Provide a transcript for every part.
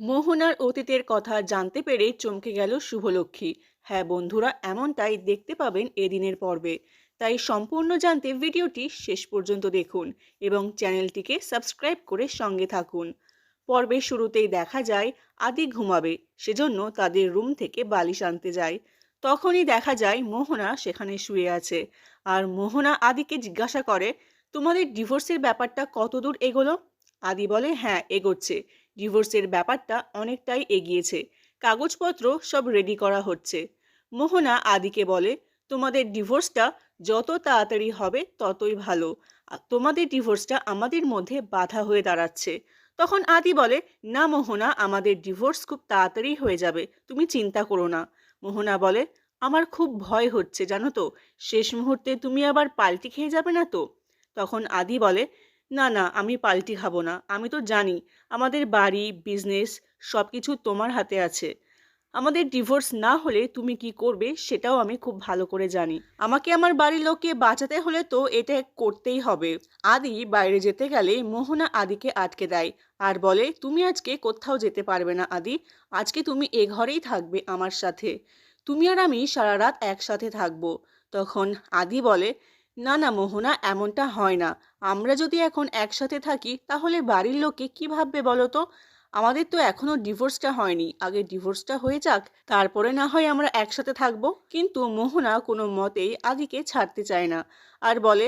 মোহনার অতীতের কথা জানতে পেরে চমকে গেল শুভলক্ষ্মী। হ্যাঁ বন্ধুরা, এমনটাই দেখতে পাবেন এদিনের পর্বে। তাই সম্পূর্ণ জানতে ভিডিওটি শেষ পর্যন্ত দেখুন এবং চ্যানেলটিকে সাবস্ক্রাইব করে সঙ্গে থাকুন। পর্বের শুরুতেই দেখা যায়, আদি ঘুমাবে, সেজন্য তাদের রুম থেকে বালিশ আনতে যায়। তখনই দেখা যায় মোহনা সেখানে শুয়ে আছে। আর মোহনা আদিকে জিজ্ঞাসা করে, তোমাদের ডিভোর্সের ব্যাপারটা কতদূর এগোলো? আদি বলে হ্যাঁ এগোচ্ছে। ডিভোর্সের ব্যাপারটা অনেকটাই এগিয়েছে। কাগজপত্র সব রেডি করা হচ্ছে। মোহনা আদিকে বলে, তোমাদের ডিভোর্সটা যত তাড়াতাড়ি হবে ততই ভালো। তোমাদের ডিভোর্সটা আমাদের মধ্যে বাধা হয়ে দাঁড়াচ্ছে। তখন আদি বলে, না মোহনা, আমাদের ডিভোর্স খুব তাড়াতাড়ি হয়ে যাবে। তুমি চিন্তা করো না। মোহনা বলে, আমার খুব ভয় হচ্ছে, জানো তো? শেষ মুহূর্তে তুমি আবার পাল্টি খেয়ে যাবে না তো? তখন আদি বলে না না, আমি পাল্টি খাব না। আমি তো জানি, আমাদের বাড়ি বিজনেস সব কিছু তোমার হাতে আছে। আমাদের ডিভোর্স না হলে তুমি কি করবে সেটাও আমি খুব ভালো করে জানি। আমাকে আমার বাড়ির লোককে বাঁচাতে হলে তো এটা করতেই হবে। আদি বাইরে যেতে গেলে মোহনা আদিকে আটকে দেয় আর বলে, তুমি আজকে কোথাও যেতে পারবে না আদি। আজকে তুমি এ ঘরেই থাকবে আমার সাথে। তুমি আর আমি সারা রাত একসাথে থাকব। তখন আদি বলে না না, মোহনা, এমনটা হয় না। আমরা যদি এখন একসাথে থাকি, তাহলে বাড়ির লোকে কি ভাববে বলো তো? আমাদের তো এখনও ডিভোর্সটা হয়নি। আগে ডিভোর্সটা হয়ে যাক, তারপরে না হয় আমরা একসাথে থাকব। কিন্তু মোহনা কোনো মতেই আদিকে ছাড়তে চায় না আর বলে,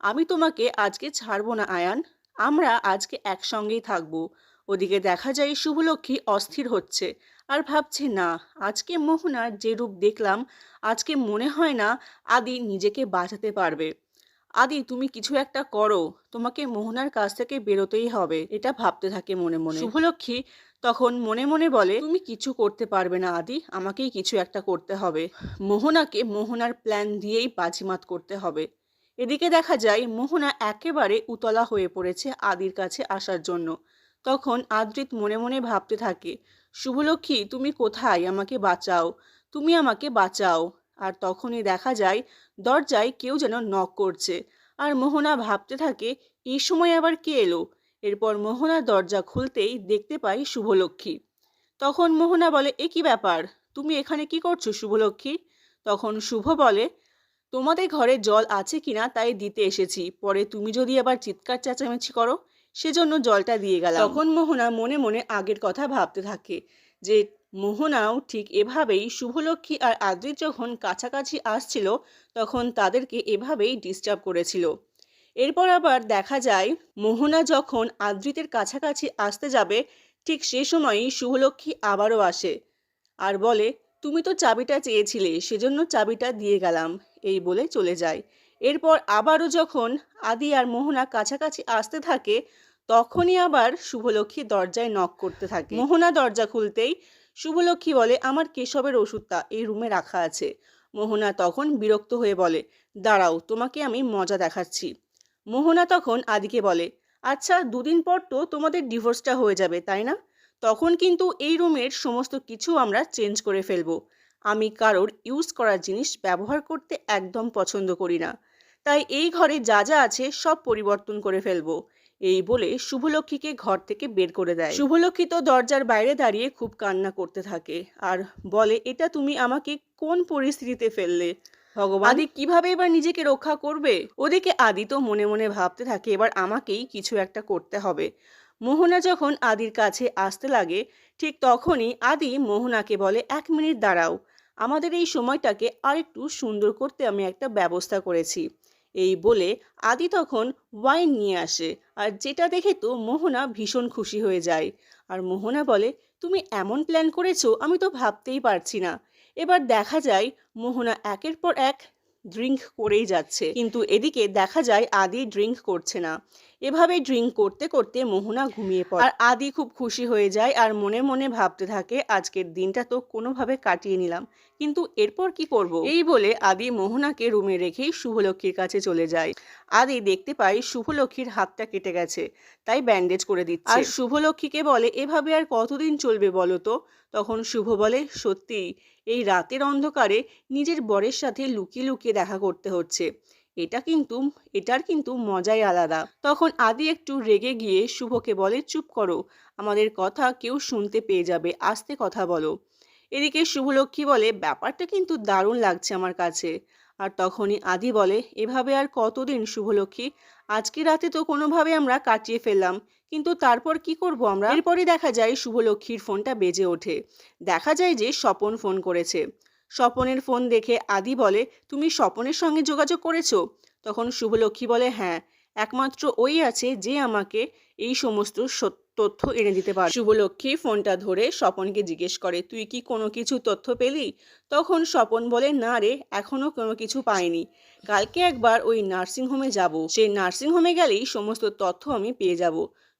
আমি তোমাকে আজকে ছাড়বো না, আয়ান। আমরা আজকে একসঙ্গেই থাকব। ওদিকে দেখা যায় শুভলক্ষ্মী অস্থির হচ্ছে। আর ভাবছে না আজকে মোহনার যে রূপ দেখলাম আজকে মনে হয় না আদি নিজেকে বাঁচাতে পারবে। আদি তুমি কিছু একটা করো তোমাকে মোহনার কাছ থেকে বেরোতেই হবে এটা ভাবতে থাকে মনে মনে। শুভলক্ষ্মী তখন মনে মনে বলে তুমি কিছু করতে পারবে না আদি আমাকেই কিছু একটা করতে হবে। মোহনাকে মোহনার প্ল্যান দিয়েই বাজিমাত করতে হবে। এদিকে দেখা যায় মোহনা একেবারে উতলা হয়ে পড়েছে আদির কাছে আসার জন্য। তখন আদ্রিত মনে মনে ভাবতে থাকে শুভলক্ষ্মী, তুমি কোথায়? আমাকে বাঁচাও। তুমি আমাকে বাঁচাও। আর তখনই দেখা যায়, দরজায় কেউ যেন নক করছে। আর মোহনা ভাবতে থাকে, এই সময় আবার কে এলো? এরপর মোহনা দরজা খুলতেই দেখতে পাই শুভলক্ষ্মী। তখন মোহনা বলে, এ কি ব্যাপার? তুমি এখানে কি করছ শুভলক্ষ্মী? তখন শুভ বলে, তোমাদের ঘরে জল আছে কিনা তাই দিতে এসেছি। পরে তুমি যদি আবার চিৎকার চেঁচামেচি করো সেজন্য জলটা দিয়ে গেলাম। তখন মোহনা মনে মনে আগের কথা ভাবতে থাকে যে, মোহনাও ঠিক এভাবেই শুভলক্ষ্মী আর আদ্রিত যখন কাছাকাছি আসছিল, তখন তাদেরকে এভাবেই ডিস্টার্ব করেছিল। এরপর আবার দেখা যায়, মোহনা যখন আদ্রিতের কাছাকাছি আসতে যাবে, ঠিক সে সময়ই শুভলক্ষ্মী আবারও আসে আর বলে, তুমি তো চাবিটা চেয়েছিলে, সেজন্য চাবিটা দিয়ে গেলাম। এই বলে চলে যায়। এরপর আবারও যখন আদি আর মোহনা কাছাকাছি আসতে থাকে, তখনই আবার শুভলক্ষ্মী দরজায় নক করতে থাকে। মোহনা দরজা খুলতেই শুভলক্ষ্মী বলে, আমার কেশবের ওষুধটা এই রুমে রাখা আছে। মোহনা তখন বিরক্ত হয়ে বলে, দাঁড়াও, তোমাকে আমি মজা দেখাচ্ছি। মোহনা তখন আদিকে বলে আচ্ছা দুদিন পর তো তোমাদের ডিভোর্সটা হয়ে যাবে, তাই না? তখন কিন্তু এই রুমের সমস্ত কিছু আমরা চেঞ্জ করে ফেলব। আমি কারোর ইউজ করার জিনিস ব্যবহার করতে একদম পছন্দ করি না। তাই এই ঘরে যা যা আছে সব পরিবর্তন করে ফেলব। এই বলে শুভলক্ষ্মীকে ঘর থেকে বের করে দেয়। শুভলক্ষ্মী তো দরজার বাইরে দাঁড়িয়ে খুব কান্না করতে থাকে আর বলে, এটা তুমি আমাকে কোন পরিস্থিতিতে ফেললে? ভগবান আদি কীভাবে এবার নিজেকে রক্ষা করবে? ওদিকে আদি তো মনে মনে ভাবতে থাকে, এবার আমাকেই কিছু একটা করতে হবে। মোহনা যখন আদির কাছে আসতে লাগে, ঠিক তখনই আদি মোহনাকে বলে, এক মিনিট দাঁড়াও। আমাদের এই সময়টাকে আরেকটু সুন্দর করতে আমি একটা ব্যবস্থা করেছি। এই বলে আদি তখন ওয়াইন নিয়ে আসে। আর যেটা দেখে তো মোহনা ভীষণ খুশি হয়ে যায়। আর মোহনা বলে, তুমি এমন প্ল্যান করেছ, আমি তো ভাবতেই পারছি না। এবার দেখা যায়, মোহনা একের পর এক ড্রিঙ্ক করেই যাচ্ছে। কিন্তু এদিকে দেখা যায়, আদি ড্রিঙ্ক করছে না। এভাবে ড্রিঙ্ক করতে করতে মোহনা ঘুমিয়ে পড়ে। আর আদি খুব খুশি হয়ে যায় আর মনে মনে ভাবতে থাকে, আজকের দিনটা তো কোনোভাবে কাটিয়ে নিলাম, কিন্তু এরপর কি করব? এই বলে আদি মোহনাকে রুমে রেখেই শুভলক্ষ্মীর কাছে চলে যায়। আদি দেখতে পাই শুভলক্ষ্মীর হাতটা কেটে গেছে, তাই ব্যান্ডেজ করে দিচ্ছে। আর শুভলক্ষ্মীকে বলে, এভাবে আর কতদিন চলবে বলো তো? তখন শুভ বলে সত্যি এই রাতের অন্ধকারে নিজের বরের সাথে লুকিয়ে লুকিয়ে দেখা করতে হচ্ছে। এটা কিন্তু, এটার কিন্তু মজাই আলাদা। তখন আদি একটু রেগে গিয়ে শুভকে বলে, চুপ করো, আমাদের কথা কেউ শুনতে পেয়ে যাবে, আস্তে কথা বলো। এদিকে শুভলক্ষ্মী বলে, ব্যাপারটা কিন্তু দারুণ লাগছে আমার কাছে। আর তখনই আদি বলে, এভাবে আর কতদিন শুভলক্ষ্মী? আজকে রাতে তো কোনোভাবে আমরা কাটিয়ে ফেললাম, কিন্তু তারপর কি করব আমরা? এরপরে দেখা যায় শুভলক্ষ্মীর ফোনটা বেজে ওঠে। দেখা যায় যে স্বপন ফোন করেছে। স্বপনের ফোন দেখে আদি বলে, তুমি স্বপনের সঙ্গে যোগাযোগ করেছ? তখন শুভলক্ষ্মী বলে হ্যাঁ একমাত্র ওই আছে যে আমাকে এই সমস্ত তথ্য এনে দিতে পারে শুভলক্ষ্মী ফোনটা ধরে স্বপনকে জিজ্ঞেস করে, তুই কি কোনো কিছু তথ্য পেলি? তখন স্বপন বলে, না রে এখনও কোনো কিছু পাইনি। কালকে একবার ওই নার্সিংহোমে যাব। সেই নার্সিংহোমে গেলেই সমস্ত তথ্য আমি পেয়ে যাব।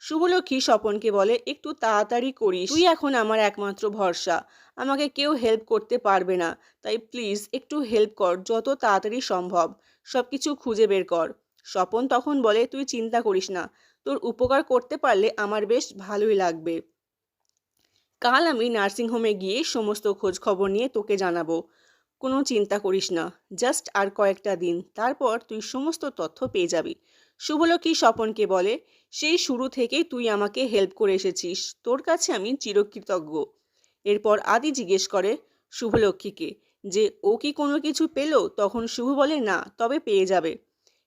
শুভলক্ষ্মী স্বপনকে বলে, একটু তাড়াতাড়ি করিস। তুই এখন আমার একমাত্র ভরসা। আমাকে কেউ হেল্প করতে পারবে না। তাই প্লিজ একটু হেল্প কর, যত তাড়াতাড়ি সম্ভব। সব কিছু খুঁজে বের কর। স্বপন তখন বলে, তুই চিন্তা করিস না। তোর উপকার করতে পারলে আমার বেশ ভালোই লাগবে। কাল আমি নার্সিংহোমে গিয়ে সমস্ত খোঁজ খবর নিয়ে তোকে জানাব। কোনো চিন্তা করিস না। জাস্ট আর কয়েকটা দিন। তারপর তুই সমস্ত তথ্য পেয়ে যাবি। শুভলক্ষ্মী স্বপনকে বলে সেই শুরু থেকেই তুই আমাকে হেল্প করে এসেছিস। তোর কাছে আমি চিরকৃতজ্ঞ। এরপর আদি জিজ্ঞেস করে শুভলক্ষ্মীকে যে, ও কি কোনো কিছু পেল? তখন শুভ বলে, না, তবে পেয়ে যাবে।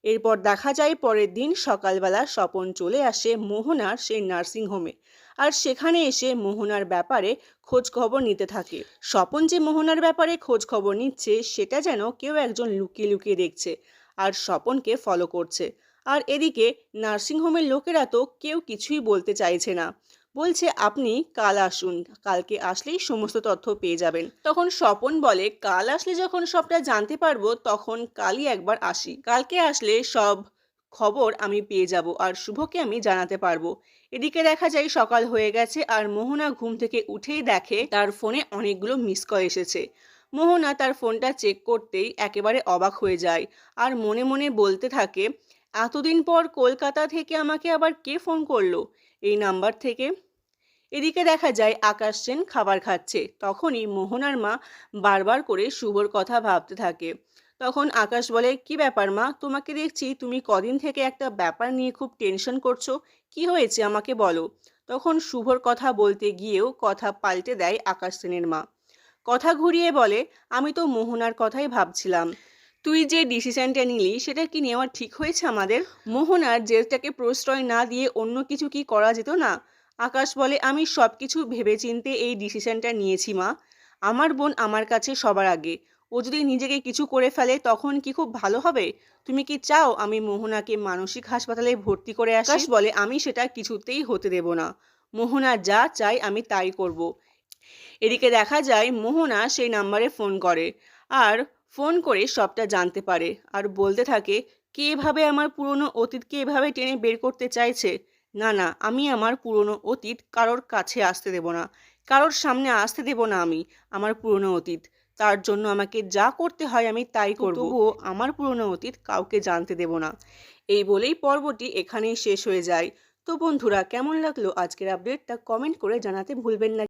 এরপর দেখা যায় পরের দিন সকালবেলা স্বপন চলে আসে মোহনার সেই নার্সিংহোমে আর সেখানে এসে মোহনার ব্যাপারে খোঁজ খবর নিতে থাকে। স্বপন যে মোহনার ব্যাপারে খোঁজ খবর নিচ্ছে, সেটা যেন কেউ একজন লুকিয়ে লুকিয়ে দেখছে। আর স্বপনকে ফলো করছে। আর এদিকে নার্সিংহোমের লোকেরা তো কেউ কিছুই বলতে চাইছে না। বলছে, আপনি কাল আসুন। কালকে আসলেই সমস্ত তথ্য পেয়ে যাবেন। তখন স্বপন বলে, কাল আসলে যখন সবটা জানতে পারব, তখন কালই একবার আসি। কালকে আসলে সব খবর আমি পেয়ে যাব আর শুভকে আমি জানাতে পারব। এদিকে দেখা যায়, সকাল হয়ে গেছে আর মোহনা ঘুম থেকে উঠেই দেখে, তার ফোনে অনেকগুলো মিস কল এসেছে। মোহনা তার ফোনটা চেক করতেই একেবারে অবাক হয়ে যায় আর মনে মনে বলতে থাকে এতদিন পর কলকাতা থেকে আমাকে আবার কে ফোন করল? এই নাম্বার থেকে? এদিকে দেখা যায়, আকাশ সেন খাবার খাচ্ছে। তখনই মোহনার মা বারবার করে শুভর কথা ভাবতে থাকে। তখন আকাশ বলে, কি ব্যাপার মা? তোমাকে দেখছি, তুমি কদিন থেকে একটা ব্যাপার নিয়ে খুব টেনশন করছ। কি হয়েছে আমাকে বলো? তখন শুভর কথা বলতে গিয়েও কথা পাল্টে দেয় আকাশ সেনের মা। কথা ঘুরিয়ে বলে, আমি তো মোহনার কথাই ভাবছিলাম। তুই যে ডিসিশনটা নিলি, সেটা কি নেওয়া ঠিক হয়েছে আমাদের? মোহনার জেলটাকে প্রশ্রয় না দিয়ে অন্য কিছু কি করা যেত না? আকাশ বলে, আমি সব কিছু ভেবেচিন্তে এই ডিসিশনটা নিয়েছি, মা। আমার বোন আমার কাছে সবার আগে। ও যদি নিজেকে কিছু করে ফেলে, তখন কি খুব ভালো হবে? তুমি কি চাও আমি মোহনাকে মানসিক হাসপাতালে ভর্তি করে আকাশ বলে, আমি সেটা কিছুতেই হতে দেব না। মোহনা যা চাই আমি তাই করব। এদিকে দেখা যায়, মোহনা সেই নাম্বারে ফোন করে। আর ফোন করে সবটা জানতে পারে আর বলতে থাকে, কে এভাবে আমার পুরনো অতীতকে এভাবে টেনে বের করতে চাইছে? না না, আমি আমার পুরনো অতীত কারোর কাছে আসতে দেব না, কারোর সামনে আসতে দেব না আমি আমার পুরনো অতীত। তার জন্য আমাকে যা করতে হয় আমি তাই করব। তবুও আমার পুরনো অতীত কাউকে জানতে দেব না। এই বলেই পর্বটি এখানেই শেষ হয়ে যায়। তো বন্ধুরা, কেমন লাগল আজকের আপডেটটা কমেন্ট করে জানাতে ভুলবেন না।